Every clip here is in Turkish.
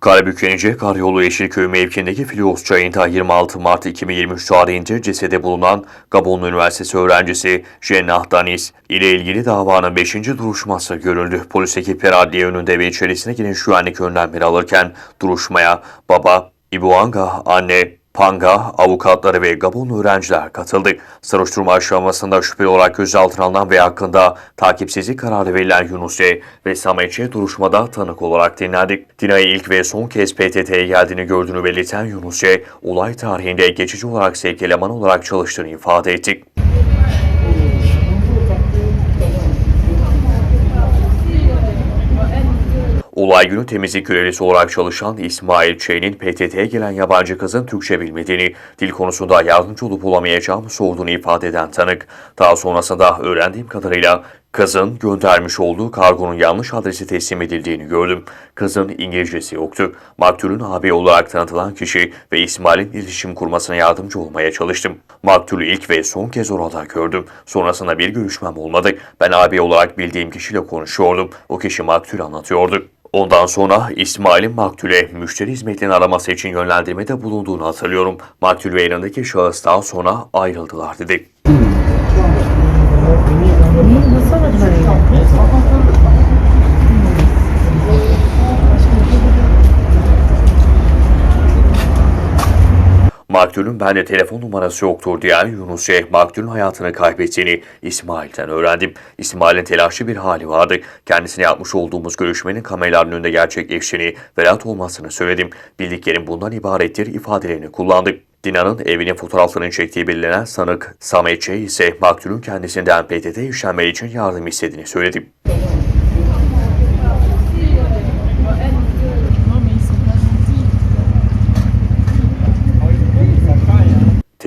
Karabük-Yenice Karyolu Yeşilköy mevkiindeki Filios Çayı'nda 26 Mart 2023 tarihinde cesede bulunan Gabonlu Üniversitesi öğrencisi Jennah Danis ile ilgili davanın 5. duruşması görüldü. Polis ekipleri adliye önünde ve içerisine giren güvenlik önlemleri alırken duruşmaya baba, İbuanga, anne, Panga, avukatları ve Gabonlu öğrenciler katıldı. Soruşturma aşamasında şüpheli olarak gözaltına alınan ve hakkında takipsizlik kararı verilen Yunus E. ve Sametçe duruşmada tanık olarak dinlendi. Dina'yı ilk ve son kez PTT'ye geldiğini gördüğünü belirten Yunus E. olay tarihinde geçici olarak sevk eleman olarak çalıştığını ifade etti. Olay günü temizlik görevlisi olarak çalışan İsmail Ç'nin PTT'ye gelen yabancı kızın Türkçe bilmediğini, dil konusunda yardımcı olup olamayacağımı sorduğunu ifade eden tanık. Daha sonrasında öğrendiğim kadarıyla kızın göndermiş olduğu kargonun yanlış adresi teslim edildiğini gördüm. Kızın İngilizcesi yoktu. Maktulün abi olarak tanıtılan kişi ve İsmail'in iletişim kurmasına yardımcı olmaya çalıştım. Maktulü ilk ve son kez orada gördüm. Sonrasında bir görüşmem olmadı. Ben abi olarak bildiğim kişiyle konuşuyordum. O kişi Maktul'ü anlatıyordu. Ondan sonra İsmail'in Maktul'e müşteri hizmetlerini araması için yönlendirmede bulunduğunu hatırlıyorum. Maktul ve yanındaki şahıs daha sonra ayrıldılar dedi. Maktul'ün bende telefon numarası yoktur diyen Yunus Şeyh, Maktul'ün hayatını kaybettiğini İsmail'den öğrendim. İsmail'in telaşlı bir hali vardı. Kendisine yapmış olduğumuz görüşmenin kameraların önünde gerçekleştiğini, velat olmasını söyledim. Bildiklerim bundan ibarettir ifadelerini kullandık. Dina'nın evinin fotoğraflarını çektiği belirlenen sanık Samet Ç. ise maktulün kendisinden PTT işlemleri için yardım istediğini söyledi.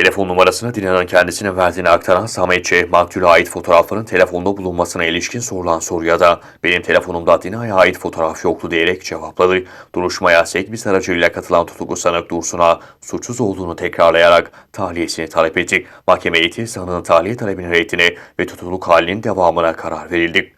Telefon numarasını Dina'nın kendisine verdiğini aktaran Sametçe, maktule ait fotoğrafların telefonda bulunmasına ilişkin sorulan soruya da benim telefonumda Dina'ya ait fotoğraf yoktu diyerek cevapladı. Duruşmaya Sekbis aracılığıyla katılan tutuklu sanık Dursun'a suçsuz olduğunu tekrarlayarak tahliyesini talep etti. Mahkeme heyeti sanığın tahliye talebini reddine ve tutukluk halinin devamına karar verildi.